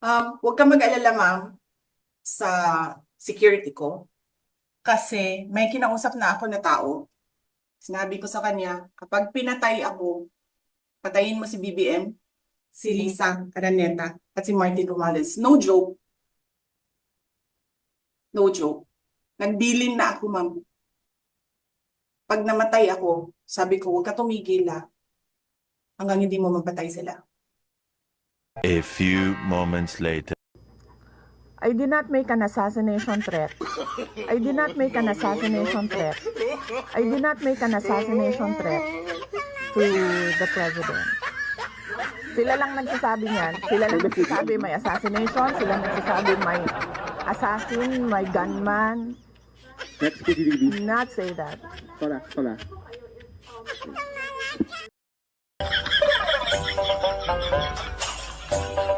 Um, huwag ka mag-alala, ma'am, sa security ko. Kasi may kinausap na ako na tao. Sinabi ko sa kanya, kapag pinatay ako, patayin mo si BBM, si Lisa Araneta, at si Martin Romales. No joke. No joke. Nagbilin na ako, ma'am. Pag namatay ako, sabi ko, huwag ka tumigil ah. Hanggang hindi mo mapatay sila. A few moments later. I did not make an assassination threat. I did not make an assassination threat. I did not make an assassination threat to the president. Sila lang nagsasabi niyan. Sila lang nagsasabi may assassination. Sila nagsasabi may assassin, may gunman. Next. Not say that. Hola, hola. Bye.